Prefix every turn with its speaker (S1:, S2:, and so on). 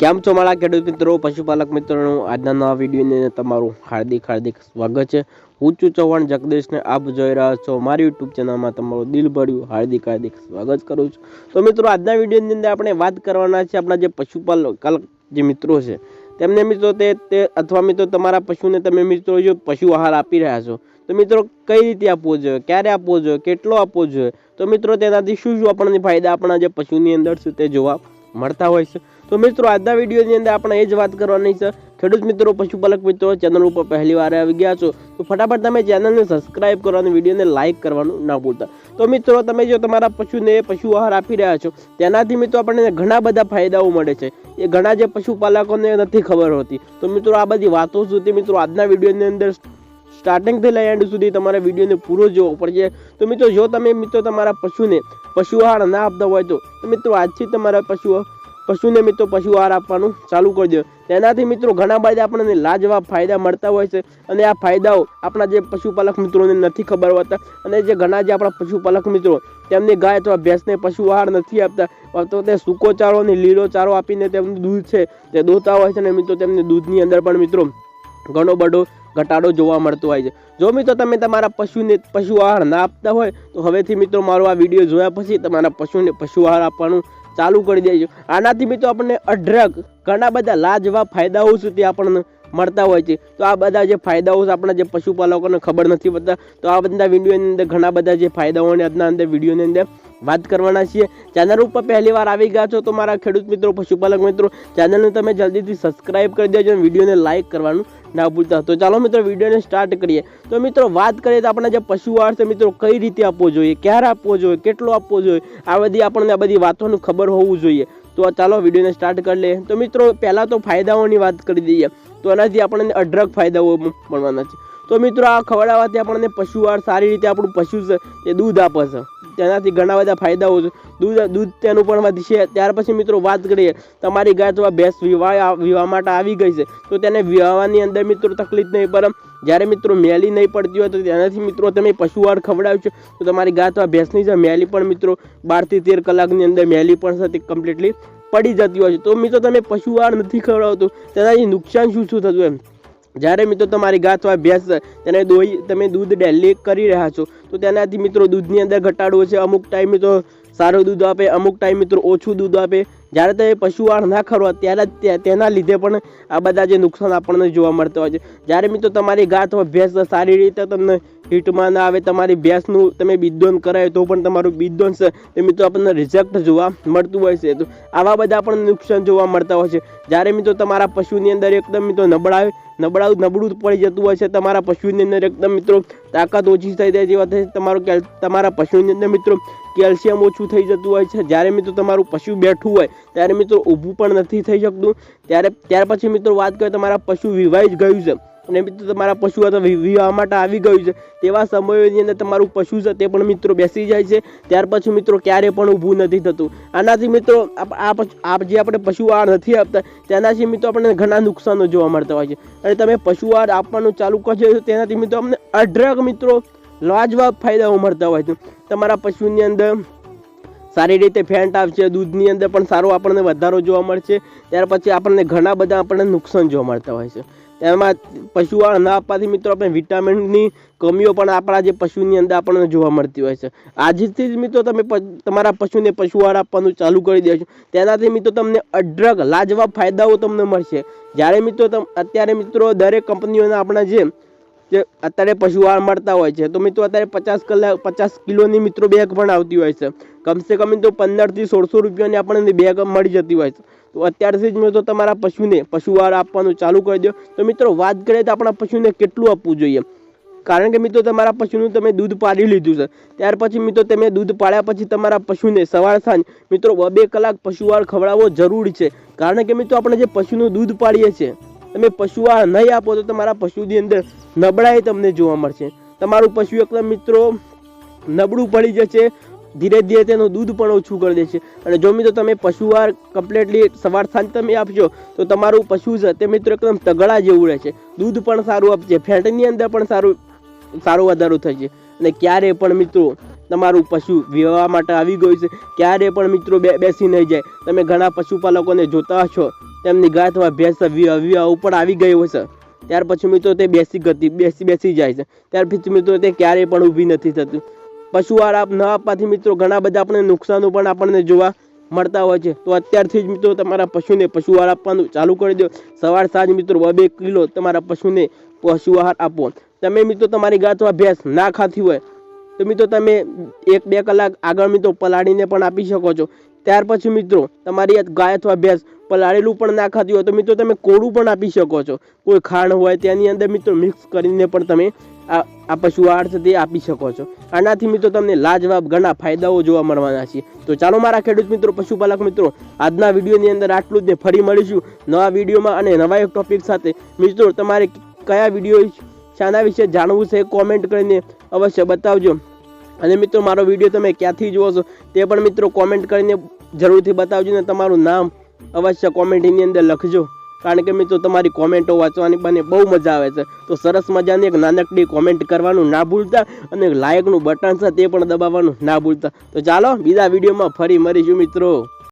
S1: કેમ છો મારા ખેડૂત મિત્રો? પશુપાલક મિત્રોનું આજના નવા વિડીયોની તમારું હાર્દિક હાર્દિક સ્વાગત છે. હું છું ચૌહાણ જગદીશને આપ જોઈ રહ્યા છો મારી યુટ્યુબ ચેનલમાં તમારું દિલ ભર્યું હાર્દિક હાર્દિક સ્વાગત કરું છું. તો મિત્રો, આજના વિડીયોની અંદર આપણે વાત કરવાના છે આપણા જે પશુપાલક જે મિત્રો છે, તેમને મિત્રો તે તે અથવા મિત્રો તમારા પશુને તમે મિત્રો જો પશુ આહાર આપી રહ્યા છો, તો મિત્રો કઈ રીતે આપવો જોઈએ? ક્યારે આપવો જોઈએ? કેટલો આપવો જોઈએ? તો મિત્રો તેનાથી શું શું આપણને ફાયદા આપણા જે પશુની અંદર છે તે જોવા મળતા હોય છે. તો મિત્રો, આજના વિડીયોની અંદર આપણે એ જ વાત કરવાની છે. ખેડૂત મિત્રો, પશુપાલક મિત્રો, ચેનલ ઉપર પહેલી વાર આવી ગયા છો, તો ફટાફટ તમે ચેનલને સબસ્ક્રાઇબ કરવાનું, વિડીયોને લાઇક કરવાનું ના ભૂલતા. તો મિત્રો, તમે જો તમારા પશુને પશુ આહાર આપી રહ્યા છો, તેનાથી મિત્રો આપણને ઘણા બધા ફાયદાઓ મળે છે. એ ઘણા જે પશુપાલકોને નથી ખબર હોતી. તો મિત્રો, આ બધી વાતો સુધી મિત્રો, આજના વિડીયોની અંદર સ્ટાર્ટિંગથી લઈ એન્ડ સુધી તમારે વિડીયોને પૂરો જોવો પડશે. તો મિત્રો, જો તમે મિત્રો તમારા પશુને પશુ આહાર ના આપતા હોય તો મિત્રો, આજથી તમારા પશુ પશુને મિત્રો પશુ આહાર આપવાનું ચાલુ કરી દો. તેનાથી મિત્રો ઘણા બધા આપણને લાજવાબ ફાયદા મળતા હોય છે અને આ ફાયદાઓ આપણા જે પશુપાલક મિત્રોને નથી ખબર હોતા અને જે ઘણા જે આપણા પશુપાલક મિત્રો તેમની ગાય અથવા ભેંસને પશુ આહાર નથી આપતા તો તે સૂકો ચારો અને લીલો ચારો આપીને તેમનું દૂધ છે તે દોતા હોય છે અને મિત્રો તેમને દૂધની અંદર પણ મિત્રો ઘણો બધો ઘટાડો જોવા મળતો હોય છે. જો મિત્રો તમે તમારા પશુને પશુ આહાર ના આપતા હોય, તો હવેથી મિત્રો મારો આ વીડિયો જોયા પછી તમારા પશુને પશુ આહાર આપવાનું ચાલુ કરી દેજો. આનાથી મિત્રો આપણને અઢળક ઘણા બધા લાજવાબ ફાયદાઓ સુધી આપણને મળતા હોય છે. તો આ બધા જે ફાયદાઓ આપણા જે પશુપાલકોને ખબર નથી પડતા. તો આ બધા વિડીયોની અંદર ઘણા બધા જે ફાયદાઓને આજના અંદર વિડીયોની અંદર વાત કરવાના છીએ. ચેનલ ઉપર પહેલી વાર આવી ગયા છો તો મારા ખેડૂત મિત્રો, પશુપાલક મિત્રો ચેનલને તમે જલ્દીથી સબસ્ક્રાઇબ કરી દેજો અને વિડીયોને લાઇક કરવાનું ના ભૂલતા. તો ચાલો મિત્રો, વિડીયોને સ્ટાર્ટ કરીએ. તો મિત્રો, વાત કરીએ તો આપણે જે પશુ આહાર છે, મિત્રો, કઈ રીતે આપવો જોઈએ? ક્યારે આપવો જોઈએ? કેટલો આપવો જોઈએ? આ બધી આપણને આ બધી વાતોનું ખબર હોવું જોઈએ. તો ચાલો વિડીયોને સ્ટાર્ટ કરી લઈએ. તો મિત્રો, પહેલાં તો ફાયદાઓની વાત કરી દઈએ. તો એનાથી આપણને અઢળક ફાયદાઓ મળવાના છે. તો મિત્રો, આ ખવડાવવાથી આપણને પશુ આહાર સારી રીતે આપણું પશુ છે તે દૂધ આપે છે. તેનાથી ઘણા બધા ફાયદાઓ છે. દૂધ દૂધ તેનું પણ વધશે. ત્યાર પછી મિત્રો, વાત કરીએ. તમારી ગાય અથવા ભેંસ વિવાહ વિવાહ માટે આવી ગઈ છે. તો તેને વિવાહની અંદર મિત્રો તકલીફ નહીં પરમ જ્યારે મિત્રો મેલી નહીં પડતી હોય તો તેનાથી મિત્રો તમે પશુ આહાર ખવડાવશો. તો તમારી ગાય અથવા ભેંસની જે મેલી પણ મિત્રો બારથી તેર કલાકની અંદર મેલી પણ છે કમ્પ્લીટલી પડી જતી હોય છે. તો મિત્રો તમે પશુ આહાર નથી ખવડાવતો, તેનાથી નુકસાન શું શું થતું એમ? જ્યારે મિત્રો તમારી ગાય અથવા ભેંસ તેને દોઈ તમે દૂધ ડેલી કરી રહ્યા છો, તો તેનાથી મિત્રો દૂધની અંદર ઘટાડવો છે. અમુક ટાઈમે તો સારું દૂધ આપે, અમુક ટાઈમ મિત્રો ઓછું દૂધ આપે. જ્યારે તમે પશુ આહાર ના ખરો, ત્યારે જ તેના લીધે પણ આ બધા જે નુકસાન આપણને જોવા મળતા હોય છે. જ્યારે મિત્રો તમારી ગાય અથવા ભેંસ સારી રીતે તમને હીટમાં ના આવે, તમારી ભેંસનું તમે બિદ્દોન કરાય તો પણ તમારું બિદ્દોન છે મિત્રો આપણને રિઝલ્ટ જોવા મળતું હોય છે. તો આવા બધા આપણને નુકસાન જોવા મળતા હોય છે. જ્યારે મિત્રો તમારા પશુની અંદર એકદમ મિત્રો નબળાવે નબળાવું નબળું પડી જતું હોય છે, તમારા પશુની અંદર એકદમ મિત્રો તાકાત ઓછી થઈ જાય જેવા થાય તમારું તમારા પશુની અંદર મિત્રો કેલ્શિયમ ઓછું થઈ જતું હોય છે. જ્યારે મિત્રો તમારું પશુ બેઠું હોય, ત્યારે મિત્રો ઊભું પણ નથી થઈ શકતું. ત્યારે, ત્યાર પછી મિત્રો વાત કરીએ તમારા પશુ વિવાહી જ ગયું છે. અને મિત્રો તમારા પશુ તો વિવાહ માટે આવી ગયું છે. તેવા સમયોની અંદર તમારું પશુ છે તે પણ મિત્રો બેસી જાય છે. ત્યાર પછી મિત્રો ક્યારે પણ ઊભું નથી થતું. આનાથી મિત્રો આ જે આપણે પશુ આહાર નથી આપતા, તેનાથી મિત્રો આપણને ઘણા નુકસાનો જોવા મળતા હોય છે. અને તમે પશુ આહાર આપવાનું ચાલુ કરશો તેનાથી મિત્રો અમને અઢળક મિત્રો લાજવાબ ફાયદાઓ મળતા હોય છે તમારા પશુની અંદર સારી રીતે ફેન્ટ આવશે, દૂધની અંદર પણ સારો આપણને વધારો જોવા મળશે. ત્યાર પછી આપણને ઘણા બધા આપણને નુકસાન જોવા મળતા હોય છે. તેમાં પશુ આહાર ના આપવાથી મિત્રો આપણે વિટામિનની કમીઓ પણ આપણા જે પશુની અંદર આપણને જોવા મળતી હોય છે. આજથી જ મિત્રો તમે તમારા પશુને પશુ આહાર આપવાનું ચાલુ કરી દેશો તેનાથી મિત્રો તમને અઢળક લાજવાબ ફાયદાઓ તમને મળશે. જ્યારે મિત્રો અત્યારે મિત્રો દરેક કંપનીઓના આપણા જે જે અત્યારે પશુ આહાર મળતા હોય છે, તો મિત્રો અત્યારે પચાસ કલાક પચાસ કિલોની મિત્રો બેગ પણ આવતી હોય છે. કમસે કમ તો પંદરથી સોળસો રૂપિયાની આપણને બેગ મળી જતી હોય છે. તો અત્યારથી જ મિત્રો તમારા પશુને, પશુ આહાર આપવાનું ચાલુ કરી દો. તો મિત્રો વાત કરીએ તો આપણા પશુને કેટલું આપવું જોઈએ. કારણ કે મિત્રો તમારા પશુનું તમે દૂધ પાડી લીધું છે. ત્યાર પછી મિત્રો તમે દૂધ પાડ્યા પછી તમારા પશુને સવાર સાંજ મિત્રો બે કલાક પશુ આહાર ખવડાવવો જરૂરી છે. કારણ કે મિત્રો આપણે જે પશુનું દૂધ પાડીએ છીએ તમે પશુ આહાર નહીં આપો તો તમારા પશુની અંદર નબળાઈ તમને જોવા મળશે. તમારું પશુ એકદમ મિત્રો નબળું પડી જશે, ધીરે ધીરે તેનું દૂધ પણ ઓછું કરી દેશે. અને જો મિત્રો તમે પશુ આહાર કમ્પ્લીટલી સવાર સાંજ તમે આપજો, તો તમારું પશુ છે તે મિત્રો એકદમ તગડા જેવું રહેશે. દૂધ પણ સારું આપશે ફેટની અંદર પણ સારું, સારો વધારો થશે અને ક્યારે પણ મિત્રો તમારું પશુ વિવાહ માટે આવી ગયું છે, ક્યારે પણ મિત્રો બેસી નહીં જાય. તમે ઘણા પશુપાલકોને જોતા હશો તેમની ગાંઠમાં ભેંસ વી- વી- ઉપર આવી ગઈ હોય છે ત્યાર પછી મિત્રો તે બેસી ગતિ બેસી બેસી જાય છે. ત્યાર પછી મિત્રો તે ક્યારેય પણ ઊભી નથી થતી. પશુ આહાર ન આપવાથી મિત્રો ઘણા બધા આપણે નુકસાનો પણ આપણને જોવા મળતા હોય છે. તો અત્યારથી જ મિત્રો તમારા પશુને પશુ આહાર આપવાનું ચાલુ કરી દો. સવાર સાંજ મિત્રો બે બે કિલો તમારા પશુને પશુ આહાર આપો. તમે મિત્રો તમારી ગાંઠમાં ભેંસ ના ખાતી હોય, તો મિત્રો તમે એક બે કલાક આગળ મિત્રો પલાળીને પણ આપી શકો છો. ત્યાર પછી મિત્રો, તમારી ગાય અથવા ભેંસ પલાળેલું પણ ના ખાતી હોય તો મિત્રો તમે કોળું પણ આપી શકો છો. કોઈ ખાંડ હોય તેની અંદર મિત્રો મિક્સ કરીને પણ તમે આ પશુ આહાર છે તે આપી શકો છો. આનાથી મિત્રો તમને લાજવાબ ઘણા ફાયદાઓ જોવા મળવાના છે. તો ચાલો મારા ખેડૂત મિત્રો, પશુપાલક મિત્રો, આજના વિડીયોની અંદર આટલું જ ને ફરી મળીશું નવા વિડીયોમાં અને નવા એક ટોપિક સાથે. મિત્રો, તમારે કયા વીડિયો શાના વિશે જાણવું છે કોમેન્ટ કરીને અવશ્ય બતાવજો. અને મિત્રો, મારો વીડિયો તમે ક્યાંથી જુઓ છો તે પણ મિત્રો કોમેન્ટ કરીને જરૂરથી બતાવજો ને તમારું નામ અવશ્ય કોમેન્ટની અંદર લખજો. કારણ કે મિત્રો, તમારી કોમેન્ટો વાંચવાની મને બહુ મજા આવે છે. તો સરસ મજાની એક નાનકડી કોમેન્ટ કરવાનું ના ભૂલતા અને લાયકનું બટન છે તે પણ દબાવવાનું ના ભૂલતા. તો ચાલો બીજા વિડીયોમાં ફરી મળીશું મિત્રો.